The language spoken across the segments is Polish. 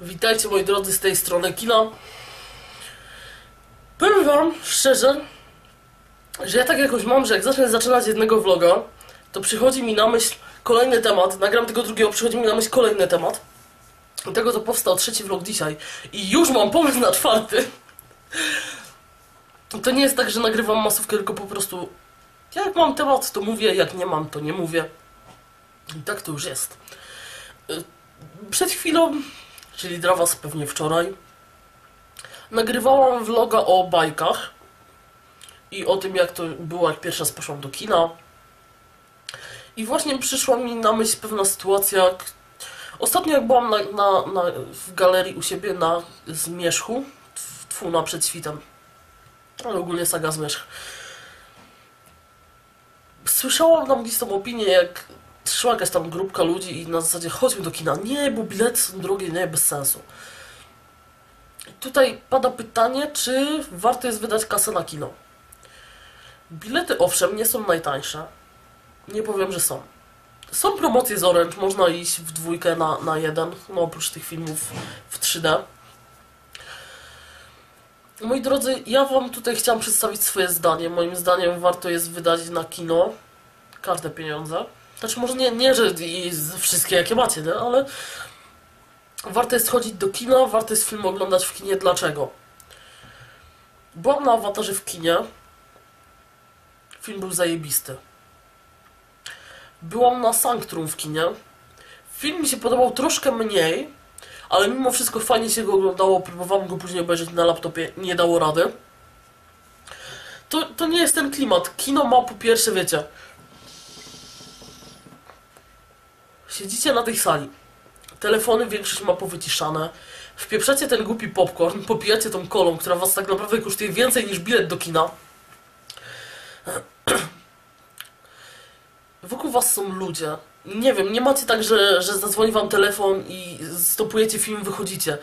Witajcie moi drodzy z tej strony kina. Powiem wam szczerze, że ja tak jakoś mam, że jak zacznę zaczynać jednego vloga, to przychodzi mi na myśl kolejny temat, nagram tego drugiego, przychodzi mi na myśl kolejny temat. Tego to powstał trzeci vlog dzisiaj. I już mam pomysł na czwarty. To nie jest tak, że nagrywam masówkę, tylko po prostu jak mam temat, to mówię, jak nie mam, to nie mówię. I tak to już jest. Y, Przed chwilą, czyli dla was pewnie wczoraj, nagrywałam vloga o bajkach i o tym, jak to było, jak pierwszy poszłam do kina. I właśnie przyszła mi na myśl pewna sytuacja. Ostatnio jak byłam na, na, na, w galerii u siebie na Zmierzchu, tf- tfu, na Przedświtem, ale ogólnie saga Zmierzch, słyszałam tam gdzieś tą opinię, jak szła jakaś tam grupka ludzi i na zasadzie chodźmy do kina. Nie, bo bilety są drogie, nie, bez sensu. Tutaj pada pytanie, czy warto jest wydać kasę na kino. Bilety owszem nie są najtańsze. Nie powiem, że są. Są promocje z Orange, można iść w dwójkę na, na jeden, no oprócz tych filmów w 3D. Moi drodzy, ja wam tutaj chciałam przedstawić swoje zdanie. Moim zdaniem warto jest wydać na kino każde pieniądze. Znaczy może nie, nie że i wszystkie jakie macie, nie? ale warto jest chodzić do kina, warto jest film oglądać w kinie. Dlaczego? Byłam na awatarze w kinie. Film był zajebisty. Byłam na Sanctrum w kinie. Film mi się podobał troszkę mniej, ale mimo wszystko fajnie się go oglądało. Próbowałam go później obejrzeć na laptopie, nie dało rady. To, to nie jest ten klimat. Kino ma po pierwsze, wiecie, Siedzicie na tej sali. Telefony większość ma powyciszane. Wpieprzacie ten głupi popcorn, popijacie tą kolą, która was tak naprawdę kosztuje więcej niż bilet do kina. Wokół was są ludzie. Nie wiem, nie macie tak, że, że zadzwoni wam telefon i stopujecie film, wychodzicie.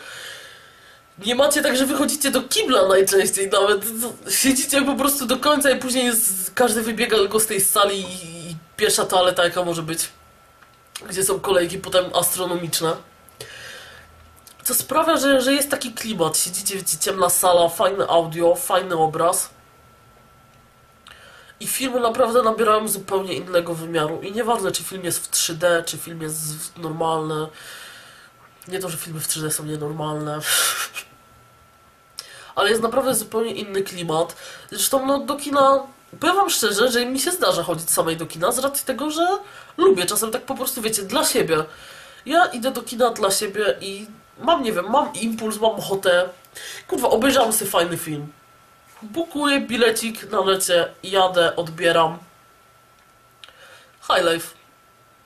Nie macie tak, że wychodzicie do kibla najczęściej nawet. Siedzicie po prostu do końca i później jest, każdy wybiega tylko z tej sali i, i pierwsza toaleta jaka może być gdzie są kolejki potem astronomiczne. Co sprawia, że, że jest taki klimat. Siedzicie, wiecie, ciemna sala, fajne audio, fajny obraz. I filmy naprawdę nabierają zupełnie innego wymiaru. I nieważne, czy film jest w 3D, czy film jest normalny. Nie to, że filmy w 3D są nienormalne. Ale jest naprawdę zupełnie inny klimat. Zresztą, no, do kina... Powiem wam szczerze, że mi się zdarza chodzić samej do kina z racji tego, że lubię czasem tak po prostu, wiecie, dla siebie. Ja idę do kina dla siebie i mam, nie wiem, mam impuls, mam ochotę. Kurwa, obejrzałam sobie fajny film. Bukuję bilecik na lecie, jadę, odbieram. High life.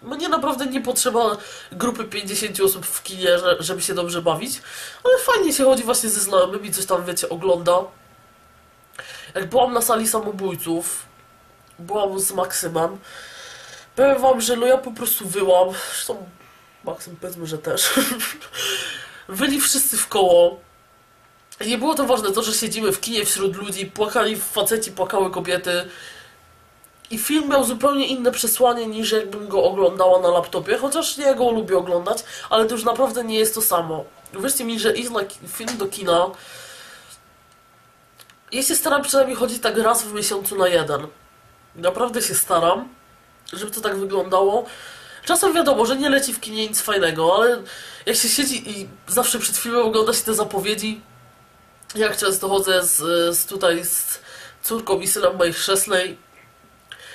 Mnie naprawdę nie potrzeba grupy 50 osób w kinie, że- żeby się dobrze bawić, ale fajnie się chodzi właśnie ze znajomymi, coś tam, wiecie, ogląda. Jak byłam na sali samobójców, byłam z Maksymem, powiem wam, że no ja po prostu wyłam, zresztą Maksym powiedzmy, że też, wyli wszyscy w koło. Nie było to ważne to, że siedzimy w kinie wśród ludzi, płakali faceci, płakały kobiety. I film miał zupełnie inne przesłanie niż jakbym go oglądała na laptopie, chociaż ja go lubię oglądać, ale to już naprawdę nie jest to samo. Wierzcie mi, że iść na film do kina ja się staram przynajmniej chodzić tak raz w miesiącu na jeden. Naprawdę się staram, żeby to tak wyglądało. Czasem wiadomo, że nie leci w kinie nic fajnego, ale jak się siedzi i zawsze przed filmem ogląda się te zapowiedzi, jak często chodzę z, z tutaj z córką i synem mojej chrzestnej,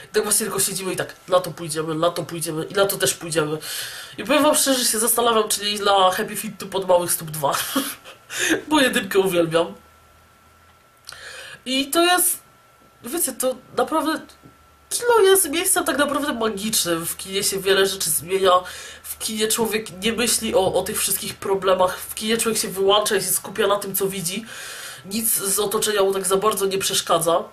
i tak właśnie tylko siedzimy i tak, na to pójdziemy, na to pójdziemy i na to też pójdziemy. I powiem wam szczerze, się zastanawiam, czy nie iść dla Happy Fit tu pod małych stóp 2. Bo jedynkę uwielbiam. I to jest, wiecie, to naprawdę kino jest miejscem tak naprawdę magicznym. W kinie się wiele rzeczy zmienia. W kinie człowiek nie myśli o, o tych wszystkich problemach. W kinie człowiek się wyłącza i się skupia na tym, co widzi. Nic z otoczenia mu tak za bardzo nie przeszkadza.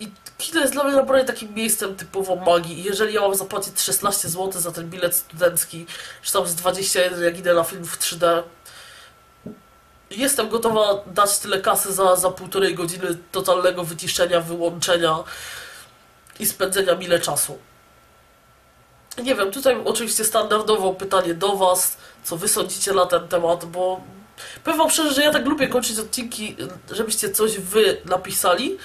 I kino jest dla mnie naprawdę takim miejscem typowo magii. Jeżeli ja mam zapłacić 16 zł za ten bilet studencki, czy tam z 21, jak idę na film w 3D, jestem gotowa dać tyle kasy za, za półtorej godziny totalnego wyciszenia, wyłączenia i spędzenia mile czasu. Nie wiem, tutaj oczywiście standardowo pytanie do Was, co Wy sądzicie na ten temat, bo powiem Wam szczerze, że ja tak lubię kończyć odcinki, żebyście coś Wy napisali,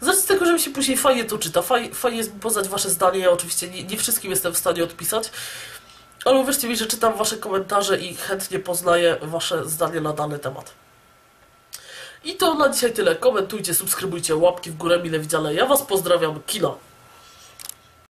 z racji tego, że mi się później fajnie to czyta, faj, fajnie jest poznać Wasze zdanie, ja oczywiście nie, nie wszystkim jestem w stanie odpisać, ale uwierzcie mi, że czytam Wasze komentarze i chętnie poznaję Wasze zdanie na dany temat. I to na dzisiaj tyle. Komentujcie, subskrybujcie, łapki w górę, mile widziane. Ja Was pozdrawiam. Kino.